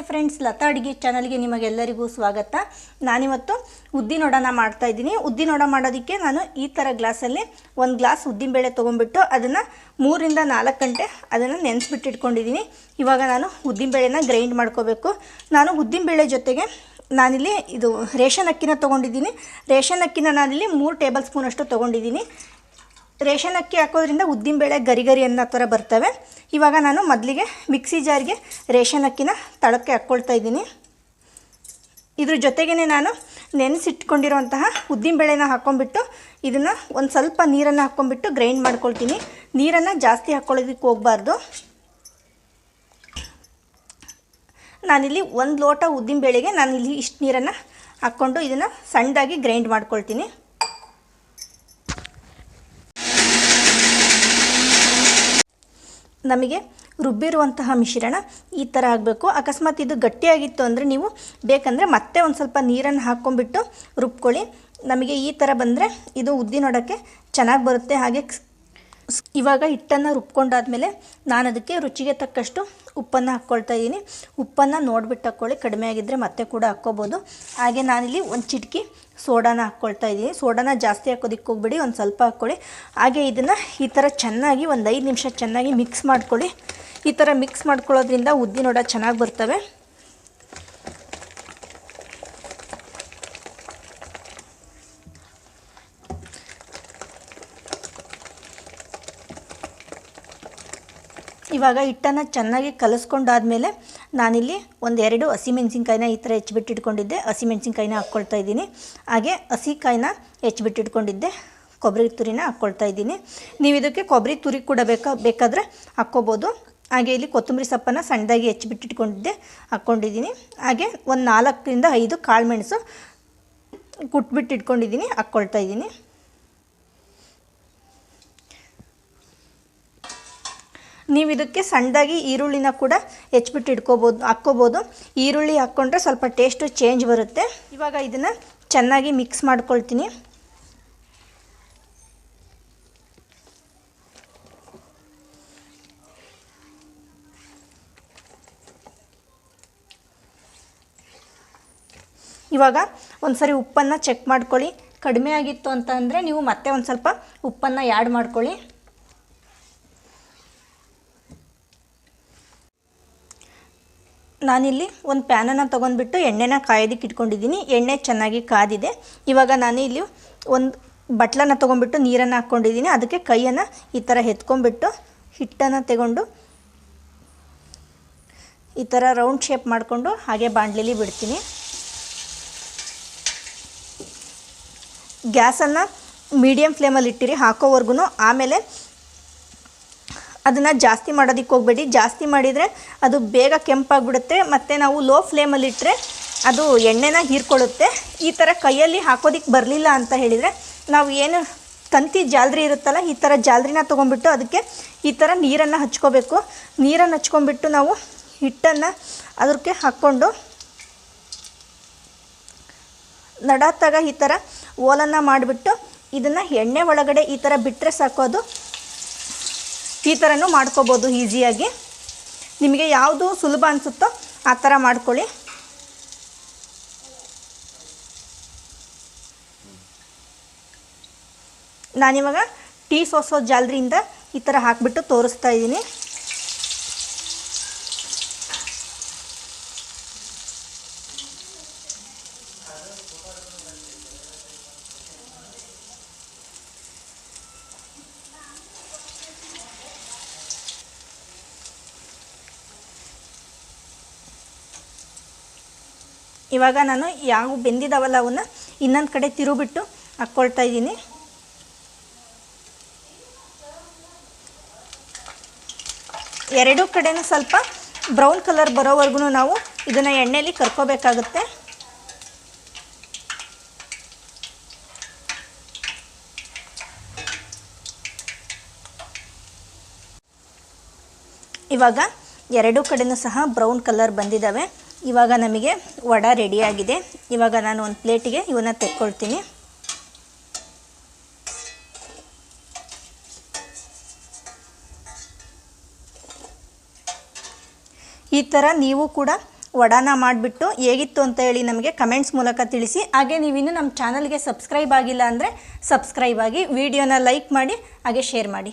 ನಮಸ್ತೆ ಫ್ರೆಂಡ್ಸ್ ಲತಾ ಅಡುಗೆ ಚಾನಲ್ಗೆ ನಿಮಗೆಲ್ಲರಿಗೂ ಸ್ವಾಗತ. ನಾನಿವತ್ತು ಉದ್ದಿನೊಡನ ಮಾಡ್ತಾ ಇದ್ದೀನಿ. ಉದ್ದಿನೊಡ ಮಾಡೋದಕ್ಕೆ ನಾನು ಈ ಥರ ಗ್ಲಾಸಲ್ಲಿ ಒಂದು ಗ್ಲಾಸ್ ಉದ್ದಿನಬೇಳೆ ತೊಗೊಂಡ್ಬಿಟ್ಟು ಅದನ್ನು ಮೂರಿಂದ ನಾಲ್ಕು ಗಂಟೆ ಅದನ್ನು ನೆನೆಸ್ಬಿಟ್ಟಿಟ್ಕೊಂಡಿದ್ದೀನಿ ಇವಾಗ ನಾನು ಉದ್ದಿನಬೇಳೆನ ಗ್ರೈಂಡ್ ಮಾಡ್ಕೋಬೇಕು. ನಾನು ಉದ್ದಿನಬೇಳೆ ಜೊತೆಗೆ ನಾನಿಲ್ಲಿ ಇದು ರೇಷನ್ ಅಕ್ಕಿನ ತೊಗೊಂಡಿದ್ದೀನಿ. ರೇಷನ್ ಅಕ್ಕಿನ ನಾನಿಲ್ಲಿ ಮೂರು ಟೇಬಲ್ ಸ್ಪೂನಷ್ಟು ತೊಗೊಂಡಿದ್ದೀನಿ. ರೇಷನ್ ಅಕ್ಕಿ ಹಾಕೋದ್ರಿಂದ ಉದ್ದಿನಬೇಳೆ ಗರಿ ಗರಿ ಅನ್ನೋ ಥರ ಬರ್ತವೆ. ಇವಾಗ ನಾನು ಮೊದಲಿಗೆ ಮಿಕ್ಸಿ ಜಾರಿಗೆ ರೇಷನ್ ಅಕ್ಕಿನ ತಳಕ್ಕೆ ಹಾಕ್ಕೊಳ್ತಾ ಇದ್ದೀನಿ. ಇದ್ರ ಜೊತೆಗೇ ನಾನು ನೆನೆಸಿಟ್ಕೊಂಡಿರುವಂತಹ ಉದ್ದಿನಬೇಳೆನ ಹಾಕ್ಕೊಂಬಿಟ್ಟು ಇದನ್ನು ಒಂದು ಸ್ವಲ್ಪ ನೀರನ್ನು ಹಾಕ್ಕೊಂಬಿಟ್ಟು ಗ್ರೈಂಡ್ ಮಾಡ್ಕೊಳ್ತೀನಿ. ನೀರನ್ನು ಜಾಸ್ತಿ ಹಾಕ್ಕೊಳ್ಳೋದಕ್ಕೆ ಹೋಗಬಾರ್ದು. ನಾನಿಲ್ಲಿ ಒಂದು ಲೋಟ ಉದ್ದಿನ ಬೇಳೆಗೆ ನಾನಿಲ್ಲಿ ಇಷ್ಟು ನೀರನ್ನು ಹಾಕ್ಕೊಂಡು ಇದನ್ನು ಸಣ್ಣದಾಗಿ ಗ್ರೈಂಡ್ ಮಾಡ್ಕೊಳ್ತೀನಿ. ನಮಗೆ ರುಬ್ಬಿರುವಂತಹ ಮಿಶ್ರಣ ಈ ಥರ ಆಗಬೇಕು. ಅಕಸ್ಮಾತ್ ಇದು ಗಟ್ಟಿಯಾಗಿತ್ತು ಅಂದರೆ ನೀವು ಬೇಕಂದರೆ ಮತ್ತೆ ಒಂದು ಸ್ವಲ್ಪ ನೀರನ್ನು ಹಾಕ್ಕೊಂಡ್ಬಿಟ್ಟು ರುಬ್ಕೊಳ್ಳಿ. ನಮಗೆ ಈ ಥರ ಬಂದರೆ ಇದು ಉದ್ದಿನೊಡಕ್ಕೆ ಚೆನ್ನಾಗಿ ಬರುತ್ತೆ. ಹಾಗೆ ಇವಾಗ ಹಿಟ್ಟನ್ನು ರುಬ್ಕೊಂಡಾದ್ಮೇಲೆ ನಾನು ಅದಕ್ಕೆ ರುಚಿಗೆ ತಕ್ಕಷ್ಟು ಉಪ್ಪನ್ನು ಹಾಕ್ಕೊಳ್ತಾ ಇದ್ದೀನಿ. ಉಪ್ಪನ್ನು ನೋಡಿಬಿಟ್ಟು ಹಾಕ್ಕೊಳ್ಳಿ. ಕಡಿಮೆ ಆಗಿದ್ದರೆ ಮತ್ತೆ ಕೂಡ ಹಾಕ್ಕೋಬೋದು. ಹಾಗೆ ನಾನಿಲ್ಲಿ ಒಂದು ಚಿಟಕಿ ಸೋಡಾನ ಹಾಕ್ಕೊಳ್ತಾ ಇದ್ದೀನಿ ಸೋಡಾನ ಜಾಸ್ತಿ ಹಾಕೋದಕ್ಕೆ ಹೋಗ್ಬೇಡಿ, ಒಂದು ಸ್ವಲ್ಪ ಹಾಕ್ಕೊಳ್ಳಿ. ಹಾಗೆ ಇದನ್ನು ಈ ಥರ ಚೆನ್ನಾಗಿ ಒಂದು ಐದು ನಿಮಿಷ ಚೆನ್ನಾಗಿ ಮಿಕ್ಸ್ ಮಾಡ್ಕೊಳ್ಳಿ. ಈ ಥರ ಮಿಕ್ಸ್ ಮಾಡ್ಕೊಳ್ಳೋದ್ರಿಂದ ಉದ್ದಿನೊಡ ಚೆನ್ನಾಗಿ ಬರ್ತವೆ. ಇವಾಗ ಹಿಟ್ಟನ್ನು ಚೆನ್ನಾಗಿ ಕಲಿಸ್ಕೊಂಡಾದ್ಮೇಲೆ ನಾನಿಲ್ಲಿ ಒಂದೆರಡು ಹಸಿಮೆಣ್ಸಿನ್ಕಾಯಿನ ಈ ಥರ ಹೆಚ್ಚಿಬಿಟ್ಟಿಟ್ಕೊಂಡಿದ್ದೆ ಹಸಿಮೆಣ್ಸಿನ್ಕಾಯಿನ ಹಾಕ್ಕೊಳ್ತಾ ಇದ್ದೀನಿ. ಹಾಗೆ ಹಸಿ ಹಸಿಕಾಯಿನ ಹೆಚ್ಚಿಬಿಟ್ಟಿಟ್ಕೊಂಡಿದ್ದೆ ಕೊಬ್ಬರಿ ತುರಿನ ಹಾಕ್ಕೊಳ್ತಾ ಇದ್ದೀನಿ. ನೀವು ಇದಕ್ಕೆ ಕೊಬ್ಬರಿ ತುರಿ ಕೂಡ ಬೇಕಾ, ಬೇಕಾದರೆ ಹಾಕ್ಕೋಬೋದು. ಹಾಗೆ ಇಲ್ಲಿ ಕೊತ್ತಂಬರಿ ಸೊಪ್ಪನ್ನು ಸಣ್ಣದಾಗಿ ಹೆಚ್ಚಿಬಿಟ್ಟಿಟ್ಕೊಂಡಿದ್ದೆ ಹಾಕ್ಕೊಂಡಿದ್ದೀನಿ. ಹಾಗೆ ಒಂದು ನಾಲ್ಕರಿಂದ ಐದು ಕಾಳು ಮೆಣಸು ಕುಟ್ಬಿಟ್ಟು ಇಟ್ಕೊಂಡಿದ್ದೀನಿ ಹಾಕ್ಕೊಳ್ತಾ ಇದ್ದೀನಿ. ನೀವು ಇದಕ್ಕೆ ಸಣ್ಣದಾಗಿ ಈರುಳ್ಳಿನ ಕೂಡ ಹೆಚ್ಚಿಬಿಟ್ಟು ಇಟ್ಕೋಬೋದು, ಹಾಕ್ಕೋಬೋದು. ಈರುಳ್ಳಿ ಹಾಕ್ಕೊಂಡ್ರೆ ಸ್ವಲ್ಪ ಟೇಸ್ಟು ಚೇಂಜ್ ಬರುತ್ತೆ. ಇವಾಗ ಇದನ್ನು ಚೆನ್ನಾಗಿ ಮಿಕ್ಸ್ ಮಾಡ್ಕೊಳ್ತೀನಿ. ಇವಾಗ ಒಂದು ಸರಿ ಉಪ್ಪನ್ನು ಚೆಕ್ ಮಾಡ್ಕೊಳ್ಳಿ. ಕಡಿಮೆ ಆಗಿತ್ತು ಅಂತ ಅಂದರೆ ನೀವು ಮತ್ತೆ ಒಂದು ಸ್ವಲ್ಪ ಉಪ್ಪನ್ನು ಆ್ಯಡ್ ಮಾಡ್ಕೊಳ್ಳಿ. ನಾನಿಲ್ಲಿ ಒಂದು ಪ್ಯಾನನ್ನು ತೊಗೊಂಡ್ಬಿಟ್ಟು ಎಣ್ಣೆನ ಕಾಯೋದಕ್ಕೆ ಇಟ್ಕೊಂಡಿದ್ದೀನಿ. ಎಣ್ಣೆ ಚೆನ್ನಾಗಿ ಕಾದಿದೆ. ಇವಾಗ ನಾನು ಇಲ್ಲಿ ಒಂದು ಬಟ್ಲನ್ನು ತೊಗೊಂಡ್ಬಿಟ್ಟು ನೀರನ್ನು ಹಾಕ್ಕೊಂಡಿದ್ದೀನಿ. ಅದಕ್ಕೆ ಕೈಯನ್ನು ಈ ಥರ ಎತ್ಕೊಂಡ್ಬಿಟ್ಟು ಹಿಟ್ಟನ್ನು ತಗೊಂಡು ಈ ಥರ ರೌಂಡ್ ಶೇಪ್ ಮಾಡಿಕೊಂಡು ಹಾಗೆ ಬಾಣಲೆಲಿ ಬಿಡ್ತೀನಿ. ಗ್ಯಾಸನ್ನು ಮೀಡಿಯಮ್ ಫ್ಲೇಮಲ್ಲಿ ಇಟ್ಟಿರಿ ಹಾಕೋವರೆಗೂ ಆಮೇಲೆ ಅದನ್ನು ಜಾಸ್ತಿ ಮಾಡೋದಕ್ಕೆ ಹೋಗಬೇಡಿ. ಜಾಸ್ತಿ ಮಾಡಿದರೆ ಅದು ಬೇಗ ಕೆಂಪಾಗ್ಬಿಡುತ್ತೆ. ಮತ್ತು ನಾವು ಲೋ ಫ್ಲೇಮಲ್ಲಿಟ್ಟರೆ ಅದು ಎಣ್ಣೆನ ಹೀರ್ಕೊಳ್ಳುತ್ತೆ. ಈ ಥರ ಕೈಯಲ್ಲಿ ಹಾಕೋದಕ್ಕೆ ಬರಲಿಲ್ಲ ಅಂತ ಹೇಳಿದರೆ ನಾವು ಏನು ತಂತಿ ಜಾಲ್ರಿ ಇರುತ್ತಲ್ಲ, ಈ ಥರ ಜಾಲ್ರಿನ ತೊಗೊಂಡ್ಬಿಟ್ಟು ಅದಕ್ಕೆ ಈ ಥರ ನೀರನ್ನು ಹಚ್ಕೋಬೇಕು. ನೀರನ್ನು ಹಚ್ಕೊಂಡ್ಬಿಟ್ಟು ನಾವು ಹಿಟ್ಟನ್ನು ಅದಕ್ಕೆ ಹಾಕ್ಕೊಂಡು ನಡಾತಾಗ ಈ ಥರ ಓಲನ್ನು ಮಾಡಿಬಿಟ್ಟು ಇದನ್ನು ಎಣ್ಣೆ ಒಳಗಡೆ ಈ ಥರ ಬಿಟ್ಟರೆ ಸಾಕು ಅದು. ಈ ಥರನೂ ಮಾಡ್ಕೋಬೋದು ಈಸಿಯಾಗಿ. ನಿಮಗೆ ಯಾವುದು ಸುಲಭ ಅನಿಸುತ್ತೋ ಆ ಥರ ಮಾಡ್ಕೊಳ್ಳಿ. ನಾನಿವಾಗ ಟೀ ಸೋಸೋ ಜಾಲರಿಯಿಂದ ಈ ಥರ ಹಾಕಿಬಿಟ್ಟು ತೋರಿಸ್ತಾ ಇದ್ದೀನಿ. ಇವಾಗ ನಾನು ಯಾವ ಬೆಂದಿದ್ದಾವಲ್ಲ ಅವನ್ನ ಇನ್ನೊಂದು ಕಡೆ ತಿರುಬಿಟ್ಟು ಹಾಕ್ಕೊಳ್ತಾ ಇದ್ದೀನಿ. ಎರಡೂ ಕಡೆನೂ ಸ್ವಲ್ಪ ಬ್ರೌನ್ ಕಲರ್ ಬರೋವರೆಗೂ ನಾವು ಇದನ್ನು ಎಣ್ಣೆಯಲ್ಲಿ ಕರ್ಕೋಬೇಕಾಗುತ್ತೆ. ಇವಾಗ ಎರಡೂ ಕಡೆನೂ ಸಹ ಬ್ರೌನ್ ಕಲರ್ ಬಂದಿದ್ದಾವೆ ಇವಾಗ ನಮಗೆ ವಡ ರೆಡಿಯಾಗಿದೆ ಇವಾಗ ನಾನು ಒಂದು ಪ್ಲೇಟಿಗೆ ಇವನ್ನ ತೆಕ್ಕೊಳ್ತೀನಿ. ಈ ಥರ ನೀವು ಕೂಡ ವಡಾನ ಮಾಡಿಬಿಟ್ಟು ಹೇಗಿತ್ತು ಅಂತ ಹೇಳಿ ನಮಗೆ ಕಮೆಂಟ್ಸ್ ಮೂಲಕ ತಿಳಿಸಿ. ಹಾಗೆ ನೀವಿನ್ನೂ ನಮ್ಮ ಚಾನಲ್ಗೆ ಸಬ್ಸ್ಕ್ರೈಬ್ ಆಗಿಲ್ಲ ಅಂದರೆ ಸಬ್ಸ್ಕ್ರೈಬ್ ಆಗಿ ವಿಡಿಯೋನ ಲೈಕ್ ಮಾಡಿ, ಹಾಗೆ ಶೇರ್ ಮಾಡಿ.